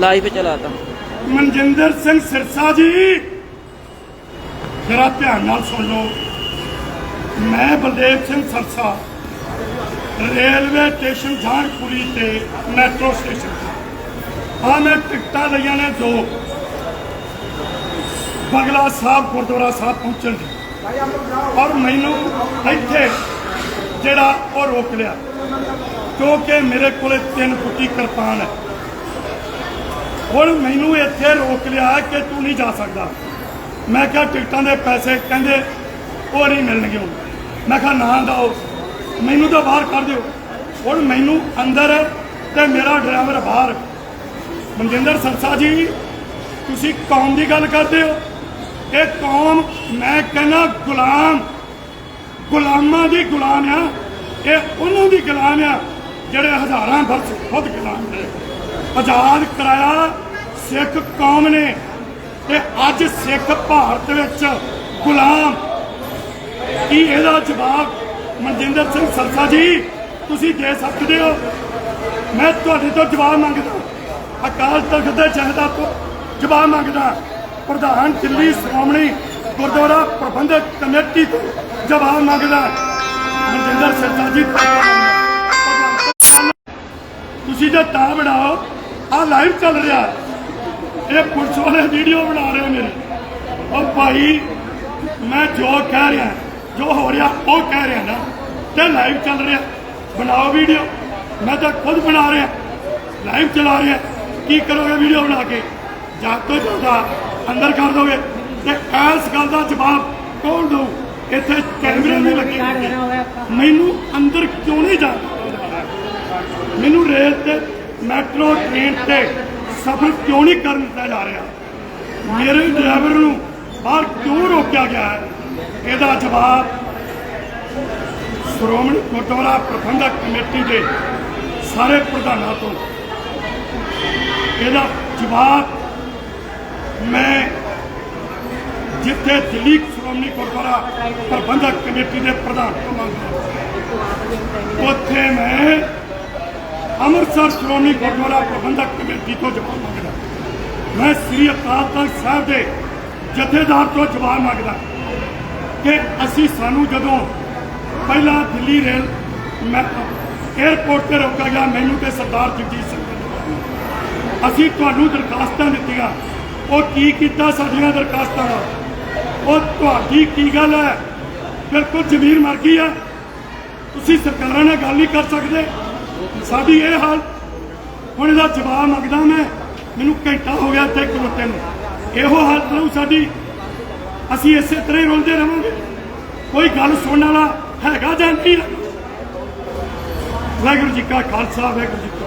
Live ਚਲਾਤਾ ਮਨਜਿੰਦਰ ਸਿੰਘ ਸਿਰਸਾ ਜੀ, ਜਰਾ ਧਿਆਨ ਨਾਲ ਸੁਣ ਲਓ। ਮੈਂ ਬਲਦੇਵ ਸਿੰਘ ਸਰਸਾ, ਰੇਲਵੇ ਸਟੇਸ਼ਨ ਜਾਨਪੁਰੀ ਤੇ ਮੈਟਰੋ ਸਟੇਸ਼ਨ। ਆ ਮੈਂ ਟਿਕਟਾਂ ਲਈਆਂ ਨੇ ਦੋ। ਬਗਲਾ ਸਾਹਿਬ, ਗੁਰਦੁਆਰਾ ਸਾਹਿਬ ਪਹੁੰਚਣ ਦੀ ਔਰ ਮੈਨੂੰ ਇੱਥੇ ਜਿਹੜਾ ਉਹ ਰੋਕ ਲਿਆ, ਕਿਉਂਕਿ ਮੇਰੇ ਕੋਲੇ ਤਿੰਨ ਫੁੱਟੀ ਕਿਰਪਾਨ ਹੈ। ਹੁਣ ਮੈਨੂੰ ਇੱਥੇ ਰੋਕ ਲਿਆ ਕਿ ਤੂੰ ਨਹੀਂ ਜਾ ਸਕਦਾ। ਮੈਂ ਕਿਹਾ ਟਿਕਟਾਂ ਦੇ ਪੈਸੇ ਕਹਿੰਦੇ ਉਹ ਨਹੀਂ ਮਿਲਣਗੇ ਹੁਣ। ਮੈਂ ਕਿਹਾ ਨਾ ਦਿਓ ਮੈਨੂੰ ਤਾਂ ਬਾਹਰ ਕਰ ਦਿਓ। ਹੁਣ ਮੈਨੂੰ ਅੰਦਰ ਤੇ ਮੇਰਾ ਡਰਾਈਵਰ ਬਾਹਰ। ਮਨਜਿੰਦਰ ਸਰਸਾ ਜੀ, ਤੁਸੀਂ ਕੌਮ ਦੀ ਗੱਲ ਕਰਦੇ ਹੋ? ਇਹ ਕੌਮ ਮੈਂ ਕਹਿੰਦਾ ਗੁਲਾਮ। ਗੁਲਾਮਾਂ ਦੀ ਗੁਲਾਮ ਆ। ਇਹ ਉਹਨਾਂ ਦੀ ਗੁਲਾਮ ਆ ਜਿਹੜੇ ਹਜ਼ਾਰਾਂ ਵਰਸ ਖੁਦ ਗੁਲਾਮ ਨੇ। ਆਜ਼ਾਦ ਕਰਾਇਆ ਸਿੱਖ ਕੌਮ ਨੇ ਤੇ ਅੱਜ ਸਿੱਖ ਭਾਰਤ ਵਿੱਚ ਗੁਲਾਮ। ਕੀ ਇਹਦਾ ਜਵਾਬ ਮਨਜਿੰਦਰ ਸਿੰਘ ਸਰਸਾ ਜੀ? ਤੁਸੀਂ ਦੇ ਸਕਦੇ ਹੋ। ਮੈਂ ਤੁਹਾਡੇ ਤੋਂ ਜਵਾਬ ਮੰਗਦਾ। ਅਕਾਲ ਤਖਤ ਦੇ ਜਹਦਾ ਤੋਂ ਜਵਾਬ ਮੰਗਦਾ। ਪ੍ਰਧਾਨ ਦਿੱਲੀ ਸ਼੍ਰੋਮਣੀ ਗੁਰਦੁਆਰਾ ਪ੍ਰਬੰਧਕ ਕਮੇਟੀ ਤੋਂ ਜਵਾਬ ਮੰਗਦਾ। ਮਨਜਿੰਦਰ ਸਰਸਾ ਜੀ ਤੁਸੀਂ ਤਾਂ ਤਾਂ ਬਣਾਓ ਆ ਲਾਈਵ ਚੱਲ ਰਿਹਾ। ਇਹ ਪੁਲਿਸ ਵਾਲੇ ਵੀਡੀਓ ਬਣਾ ਰਹੇ ਨੇ। ਉਹ ਭਾਈ, ਮੈਂ ਜੋ ਕਹਿ ਰਿਹਾ, ਜੋ ਹੋ ਰਿਹਾ, ਉਹ ਕਹਿ ਰਿਹਾ ਨਾ। ਤੇ ਲਾਈਵ ਚੱਲ ਰਿਹਾ। ਬਣਾਓ ਵੀਡੀਓ। ਮੈਂ ਤਾਂ ਖੁਦ ਬਣਾ ਰਿਹਾ। ਲਾਈਵ ਚਲਾ ਰਿਹਾ। ਕੀ ਕਰੋਗੇ ਵੀਡੀਓ ਬਣਾ ਕੇ? ਜਦ ਤੋਂ ਜ਼ਿਆਦਾ ਅੰਦਰ ਕਰ ਦੋਗੇ। ਤੇ ਇਸ ਗੱਲ ਦਾ ਜਵਾਬ ਕੌਣ ਦਊ? ਇੱਥੇ ਕੈਮਰੇ ਨਹੀਂ ਲੱਗੇ ਮੈਨੂੰ ਅੰਦਰ ਕਿਉਂ ਨਹੀਂ ਜਾਣਾ ਮੈਨੂੰ ਰੇਤ ਤੇ ਮੈਟਰੋ ਟ੍ਰੇਨ ਤੇ ਸਫ਼ਰ ਕਿਉਂ ਨਹੀਂ ਕਰਨ ਦਿੱਤਾ ਜਾ ਰਿਹਾ? ਮੇਰੇ ਡਰਾਈਵਰ ਨੂੰ ਬਾਹਰ ਕਿਉਂ ਰੋਕਿਆ ਗਿਆ ਹੈ? ਇਹਦਾ ਜਵਾਬ ਸ਼੍ਰੋਮਣੀ ਗੁਰਦੁਆਰਾ ਪ੍ਰਬੰਧਕ ਕਮੇਟੀ ਦੇ ਸਾਰੇ ਪ੍ਰਧਾਨਾਂ ਤੋਂ। ਇਹਦਾ ਜਵਾਬ ਮੈਂ ਜਿੱਥੇ ਦਿੱਲੀ ਸ਼੍ਰੋਮਣੀ ਗੁਰਦੁਆਰਾ ਪ੍ਰਬੰਧਕ ਕਮੇਟੀ ਦੇ ਪ੍ਰਧਾਨ ਤੋਂ ਮੰਗਦਾ ਉੱਥੇ ਮੈਂ ਅੰਮ੍ਰਿਤਸਰ ਸ਼੍ਰੋਮਣੀ ਗੁਰਦੁਆਰਾ ਪ੍ਰਬੰਧਕ ਕਮੇਟੀ ਤੋਂ ਜਵਾਬ ਮੰਗਦਾ ਮੈਂ ਸ੍ਰੀ ਅਕਾਲ ਤਖਤ ਸਾਹਿਬ ਦੇ ਜਥੇਦਾਰ ਤੋਂ ਜਵਾਬ ਮੰਗਦਾ ਕਿ ਅਸੀਂ ਸਾਨੂੰ ਜਦੋਂ ਪਹਿਲਾਂ ਦਿੱਲੀ ਰੇਲ ਮੈਂ 에ਅਰਪੋਰਟ ਤੇ ਰੋਕਿਆ ਗਿਆ, ਮੈਨੂੰ ਤੇ ਸਰਦਾਰ ਜਗਜੀਤ ਸਿੰਘ ਅਸੀਂ ਤੁਹਾਨੂੰ ਦਰਖਾਸਤਾਂ ਦਿੱਤੀਆਂ, ਉਹ ਕੀ ਕੀਤਾ ਸਾਡੀਆਂ ਦਰਖਾਸਤਾਂ ਦਾ? ਉਹ ਤੁਹਾਡੀ ਕੀ ਗੱਲ ਹੈ? ਬਿਲਕੁਲ ਜ਼ਮੀਰ ਮਰ ਗਈ ਹੈ। ਤੁਸੀਂ ਸਰਕਾਰਾਂ ਨਾਲ ਗੱਲ ਨਹੀਂ ਕਰ ਸਕਦੇ। ਸਾਡੀ ਇਹ ਹਾਲ। ਹੁਣ ਇਹਦਾ ਜਵਾਬ ਮੰਗਦਾ ਮੈਂ। ਮੈਨੂੰ ਘੰਟਾ ਹੋ ਗਿਆ ਇੱਥੇ ਖਲੋਤੇ ਨੂੰ। ਇਹੋ ਹਾਲਤ ਰਹੂ ਸਾਡੀ। ਅਸੀਂ ਇਸੇ ਤਰ੍ਹਾਂ ਹੀ ਰੁਲਦੇ ਰਵਾਂਗੇ। ਕੋਈ ਗੱਲ ਸੁਣਨ ਵਾਲਾ ਹੈਗਾ ਜਾਂ ਨਹੀਂ? ਵਾਹਿਗੁਰੂ ਜੀ ਕਾ ਖਾਲਸਾ, ਵਾਹਿਗੁਰੂ ਜੀ